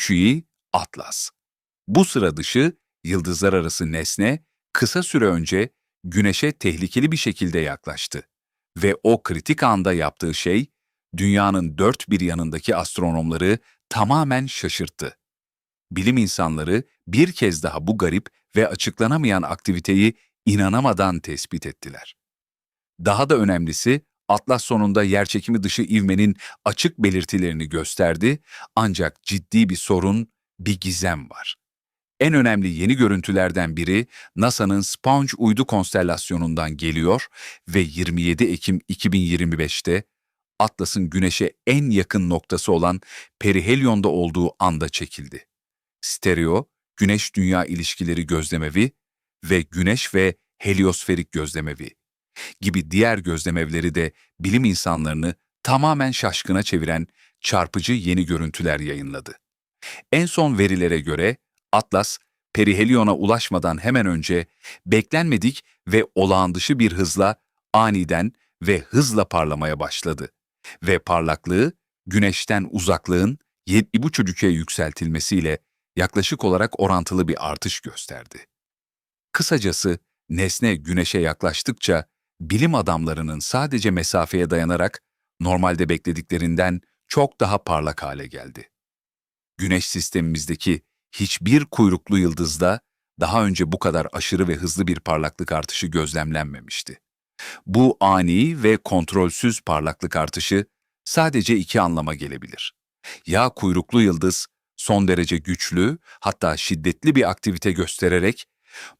3i Atlas. Bu sıra dışı yıldızlar arası nesne kısa süre önce Güneş'e tehlikeli bir şekilde yaklaştı ve o kritik anda yaptığı şey dünyanın dört bir yanındaki astronomları tamamen şaşırttı. Bilim insanları bir kez daha bu garip ve açıklanamayan aktiviteyi inanamadan tespit ettiler. Daha da önemlisi Atlas sonunda yerçekimi dışı ivmenin açık belirtilerini gösterdi ancak ciddi bir sorun, bir gizem var. En önemli yeni görüntülerden biri NASA'nın Sponge uydu konstelasyonundan geliyor ve 27 Ekim 2025'te Atlas'ın Güneş'e en yakın noktası olan perihelyonda olduğu anda çekildi. Stereo, Güneş-Dünya ilişkileri gözlemevi ve Güneş ve heliosferik gözlemevi gibi diğer gözlemevleri de bilim insanlarını tamamen şaşkına çeviren çarpıcı yeni görüntüler yayınladı. En son verilere göre Atlas, perihelyona ulaşmadan hemen önce beklenmedik ve olağan dışı bir hızla aniden ve hızla parlamaya başladı. Ve parlaklığı güneşten uzaklığın 7,5'e yükseltilmesiyle yaklaşık olarak orantılı bir artış gösterdi. Kısacası nesne güneşe yaklaştıkça bilim adamlarının sadece mesafeye dayanarak normalde beklediklerinden çok daha parlak hale geldi. Güneş sistemimizdeki hiçbir kuyruklu yıldızda daha önce bu kadar aşırı ve hızlı bir parlaklık artışı gözlemlenmemişti. Bu ani ve kontrolsüz parlaklık artışı sadece iki anlama gelebilir. Ya kuyruklu yıldız son derece güçlü, hatta şiddetli bir aktivite göstererek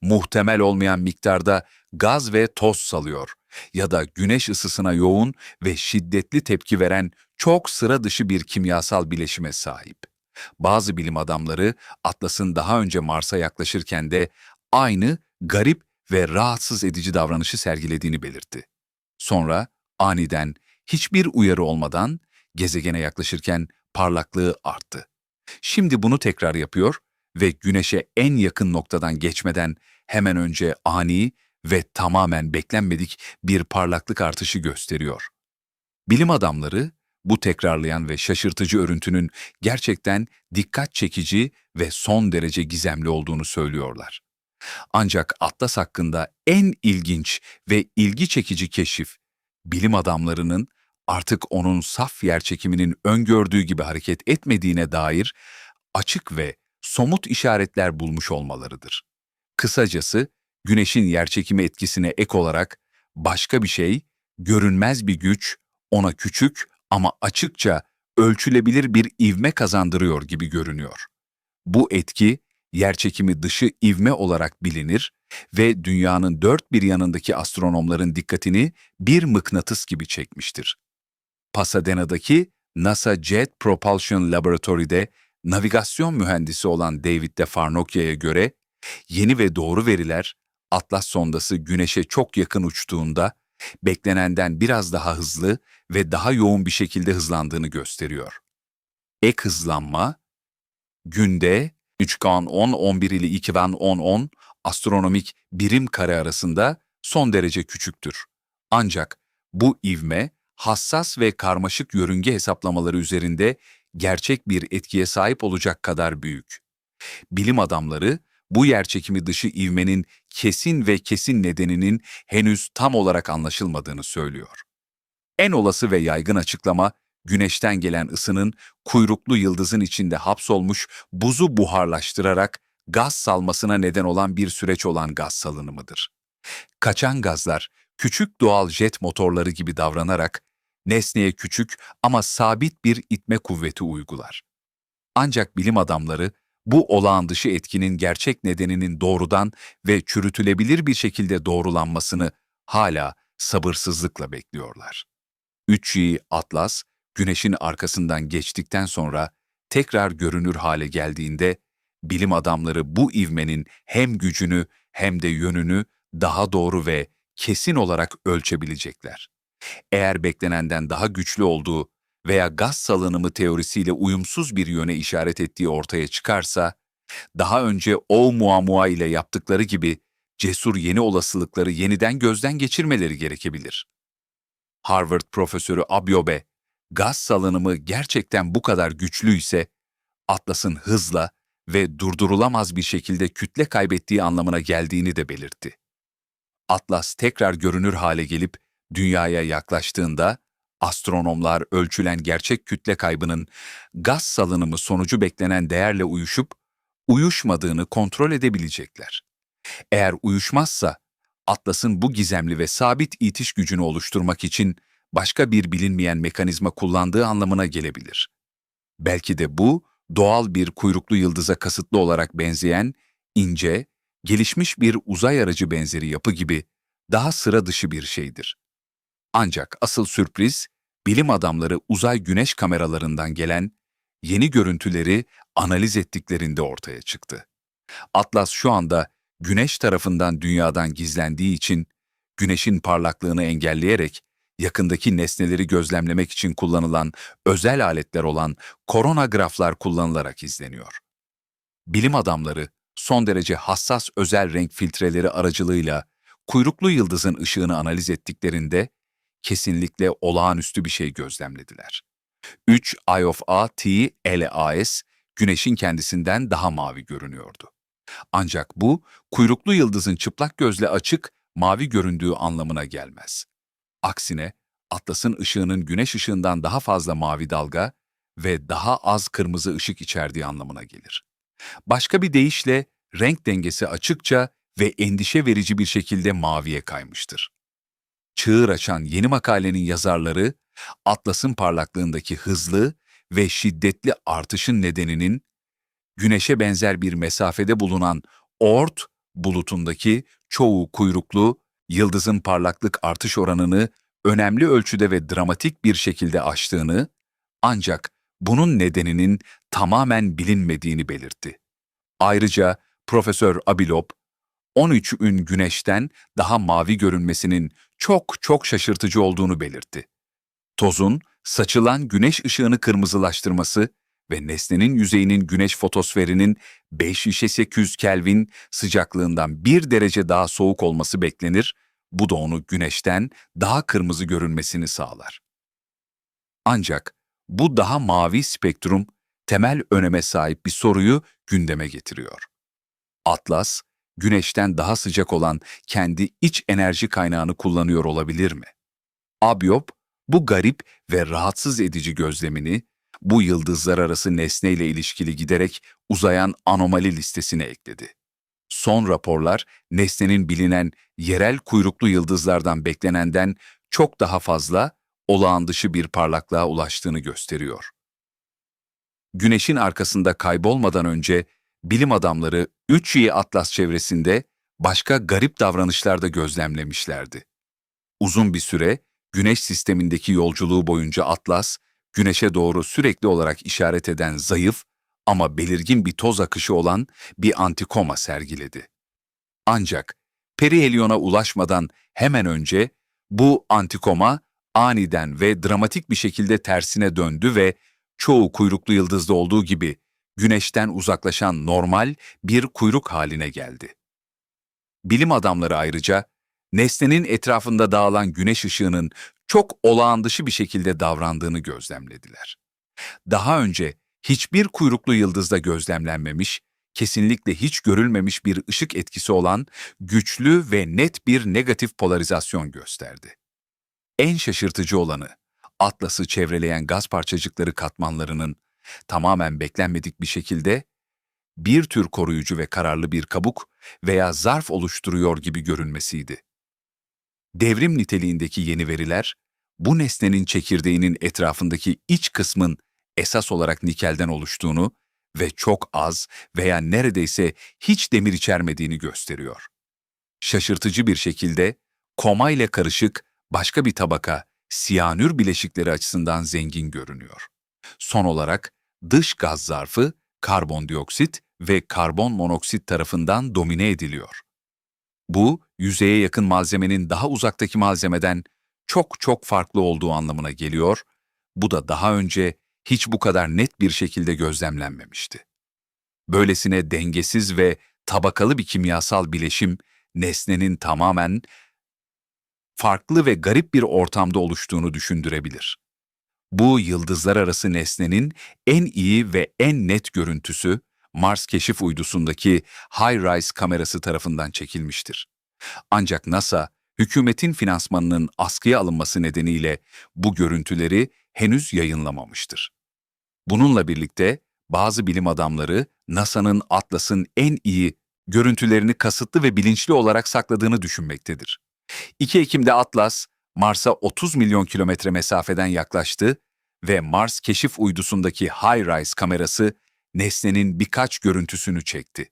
muhtemel olmayan miktarda gaz ve toz salıyor ya da güneş ısısına yoğun ve şiddetli tepki veren çok sıra dışı bir kimyasal bileşime sahip. Bazı bilim adamları Atlas'ın daha önce Mars'a yaklaşırken de aynı garip ve rahatsız edici davranışı sergilediğini belirtti. Sonra aniden hiçbir uyarı olmadan gezegene yaklaşırken parlaklığı arttı. Şimdi bunu tekrar yapıyor ve Güneş'e en yakın noktadan geçmeden hemen önce ani ve tamamen beklenmedik bir parlaklık artışı gösteriyor. Bilim adamları bu tekrarlayan ve şaşırtıcı örüntünün gerçekten dikkat çekici ve son derece gizemli olduğunu söylüyorlar. Ancak Atlas hakkında en ilginç ve ilgi çekici keşif, bilim adamlarının artık onun saf yerçekiminin öngördüğü gibi hareket etmediğine dair açık ve somut işaretler bulmuş olmalarıdır. Kısacası, Güneş'in yerçekimi etkisine ek olarak başka bir şey, görünmez bir güç, ona küçük ama açıkça ölçülebilir bir ivme kazandırıyor gibi görünüyor. Bu etki, yerçekimi dışı ivme olarak bilinir ve dünyanın dört bir yanındaki astronomların dikkatini bir mıknatıs gibi çekmiştir. Pasadena'daki NASA Jet Propulsion Laboratory'de navigasyon mühendisi olan David de Farnokya'ya göre yeni ve doğru veriler Atlas sondası Güneş'e çok yakın uçtuğunda beklenenden biraz daha hızlı ve daha yoğun bir şekilde hızlandığını gösteriyor. Ek hızlanma, günde 3K10-11 ile 2K10-10 astronomik birim kare arasında son derece küçüktür. Ancak bu ivme hassas ve karmaşık yörünge hesaplamaları üzerinde gerçek bir etkiye sahip olacak kadar büyük. Bilim adamları bu yerçekimi dışı ivmenin kesin ve kesin nedeninin henüz tam olarak anlaşılmadığını söylüyor. En olası ve yaygın açıklama, güneşten gelen ısının kuyruklu yıldızın içinde hapsolmuş buzu buharlaştırarak gaz salmasına neden olan bir süreç olan gaz salınımıdır. Kaçan gazlar, küçük doğal jet motorları gibi davranarak nesneye küçük ama sabit bir itme kuvveti uygular. Ancak bilim adamları bu olağan dışı etkinin gerçek nedeninin doğrudan ve çürütülebilir bir şekilde doğrulanmasını hala sabırsızlıkla bekliyorlar. 3G Atlas, Güneş'in arkasından geçtikten sonra tekrar görünür hale geldiğinde, bilim adamları bu ivmenin hem gücünü hem de yönünü daha doğru ve kesin olarak ölçebilecekler. Eğer beklenenden daha güçlü olduğu veya gaz salınımı teorisiyle uyumsuz bir yöne işaret ettiği ortaya çıkarsa, daha önce Oumuamua ile yaptıkları gibi cesur yeni olasılıkları yeniden gözden geçirmeleri gerekebilir. Harvard profesörü Abiobe, gaz salınımı gerçekten bu kadar güçlü ise, Atlas'ın hızla ve durdurulamaz bir şekilde kütle kaybettiği anlamına geldiğini de belirtti. Atlas tekrar görünür hale gelip dünyaya yaklaştığında astronomlar ölçülen gerçek kütle kaybının gaz salınımı sonucu beklenen değerle uyuşup uyuşmadığını kontrol edebilecekler. Eğer uyuşmazsa Atlas'ın bu gizemli ve sabit itiş gücünü oluşturmak için başka bir bilinmeyen mekanizma kullandığı anlamına gelebilir. Belki de bu doğal bir kuyruklu yıldıza kasıtlı olarak benzeyen ince, gelişmiş bir uzay aracı benzeri yapı gibi daha sıra dışı bir şeydir. Ancak asıl sürpriz, bilim adamları uzay güneş kameralarından gelen yeni görüntüleri analiz ettiklerinde ortaya çıktı. Atlas şu anda güneş tarafından dünyadan gizlendiği için güneşin parlaklığını engelleyerek yakındaki nesneleri gözlemlemek için kullanılan özel aletler olan koronagraflar kullanılarak izleniyor. Bilim adamları son derece hassas özel renk filtreleri aracılığıyla kuyruklu yıldızın ışığını analiz ettiklerinde kesinlikle olağanüstü bir şey gözlemlediler. 3 Eye of A T LAS güneşin kendisinden daha mavi görünüyordu. Ancak bu kuyruklu yıldızın çıplak gözle açık, mavi göründüğü anlamına gelmez. Aksine Atlas'ın ışığının güneş ışığından daha fazla mavi dalga ve daha az kırmızı ışık içerdiği anlamına gelir. Başka bir deyişle renk dengesi açıkça ve endişe verici bir şekilde maviye kaymıştır. Çığır açan yeni makalenin yazarları, Atlas'ın parlaklığındaki hızlı ve şiddetli artışın nedeninin güneşe benzer bir mesafede bulunan Oort bulutundaki çoğu kuyruklu yıldızın parlaklık artış oranını önemli ölçüde ve dramatik bir şekilde aştığını, ancak bunun nedeninin tamamen bilinmediğini belirtti. Ayrıca Profesör Abilop, 13 ün güneşten daha mavi görünmesinin çok çok şaşırtıcı olduğunu belirtti. Tozun, saçılan güneş ışığını kırmızılaştırması ve nesnenin yüzeyinin güneş fotosferinin 5 800 Kelvin sıcaklığından 1 derece daha soğuk olması beklenir, bu da onu güneşten daha kırmızı görünmesini sağlar. Ancak bu daha mavi spektrum temel öneme sahip bir soruyu gündeme getiriyor. Atlas, güneşten daha sıcak olan kendi iç enerji kaynağını kullanıyor olabilir mi? Abyop, bu garip ve rahatsız edici gözlemini bu yıldızlar arası nesneyle ilişkili giderek uzayan anomali listesine ekledi. Son raporlar nesnenin bilinen yerel kuyruklu yıldızlardan beklenenden çok daha fazla olağan dışı bir parlaklığa ulaştığını gösteriyor. Güneşin arkasında kaybolmadan önce bilim adamları 3Y Atlas çevresinde başka garip davranışlar da gözlemlemişlerdi. Uzun bir süre Güneş sistemindeki yolculuğu boyunca Atlas, Güneşe doğru sürekli olarak işaret eden zayıf ama belirgin bir toz akışı olan bir antikoma sergiledi. Ancak perihelyona ulaşmadan hemen önce bu antikoma aniden ve dramatik bir şekilde tersine döndü ve çoğu kuyruklu yıldızda olduğu gibi güneşten uzaklaşan normal bir kuyruk haline geldi. Bilim adamları ayrıca nesnenin etrafında dağılan güneş ışığının çok olağan dışı bir şekilde davrandığını gözlemlediler. Daha önce hiçbir kuyruklu yıldızda gözlemlenmemiş, kesinlikle hiç görülmemiş bir ışık etkisi olan güçlü ve net bir negatif polarizasyon gösterdi. En şaşırtıcı olanı, Atlas'ı çevreleyen gaz parçacıkları katmanlarının tamamen beklenmedik bir şekilde bir tür koruyucu ve kararlı bir kabuk veya zarf oluşturuyor gibi görünmesiydi. Devrim niteliğindeki yeni veriler, bu nesnenin çekirdeğinin etrafındaki iç kısmın esas olarak nikelden oluştuğunu ve çok az veya neredeyse hiç demir içermediğini gösteriyor. Şaşırtıcı bir şekilde koma ile karışık başka bir tabaka siyanür bileşikleri açısından zengin görünüyor. Son olarak dış gaz zarfı karbondioksit ve karbon monoksit tarafından domine ediliyor. Bu, yüzeye yakın malzemenin daha uzaktaki malzemeden çok çok farklı olduğu anlamına geliyor. Bu da daha önce hiç bu kadar net bir şekilde gözlemlenmemişti. Böylesine dengesiz ve tabakalı bir kimyasal bileşim nesnenin tamamen farklı ve garip bir ortamda oluştuğunu düşündürebilir. Bu yıldızlar arası nesnenin en iyi ve en net görüntüsü Mars keşif uydusundaki HiRISE kamerası tarafından çekilmiştir. Ancak NASA, hükümetin finansmanının askıya alınması nedeniyle bu görüntüleri henüz yayınlamamıştır. Bununla birlikte bazı bilim adamları NASA'nın Atlas'ın en iyi görüntülerini kasıtlı ve bilinçli olarak sakladığını düşünmektedir. 2 Ekim'de Atlas, Mars'a 30 milyon kilometre mesafeden yaklaştı ve Mars keşif uydusundaki HiRISE kamerası nesnenin birkaç görüntüsünü çekti.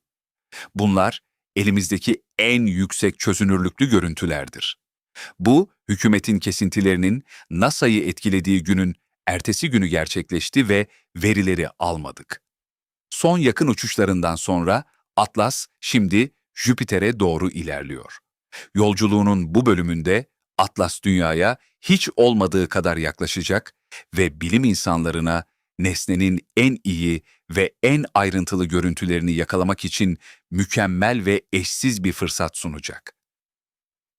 Bunlar elimizdeki en yüksek çözünürlüklü görüntülerdir. Bu, hükümetin kesintilerinin NASA'yı etkilediği günün ertesi günü gerçekleşti ve verileri almadık. Son yakın uçuşlarından sonra Atlas şimdi Jüpiter'e doğru ilerliyor. Yolculuğunun bu bölümünde Atlas dünyaya hiç olmadığı kadar yaklaşacak ve bilim insanlarına nesnenin en iyi ve en ayrıntılı görüntülerini yakalamak için mükemmel ve eşsiz bir fırsat sunacak.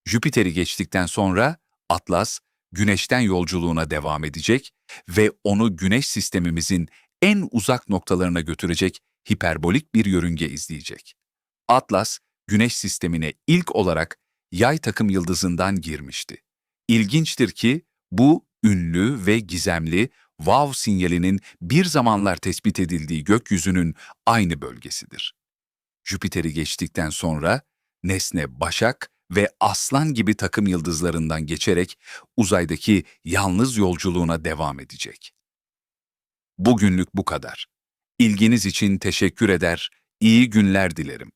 Jüpiter'i geçtikten sonra Atlas, Güneş'ten yolculuğuna devam edecek ve onu Güneş sistemimizin en uzak noktalarına götürecek hiperbolik bir yörünge izleyecek. Atlas, Güneş sistemine ilk olarak yay takım yıldızından girmişti. İlginçtir ki bu ünlü ve gizemli wow sinyalinin bir zamanlar tespit edildiği gökyüzünün aynı bölgesidir. Jüpiter'i geçtikten sonra nesne Başak ve Aslan gibi takım yıldızlarından geçerek uzaydaki yalnız yolculuğuna devam edecek. Bugünlük bu kadar. İlginiz için teşekkür eder, iyi günler dilerim.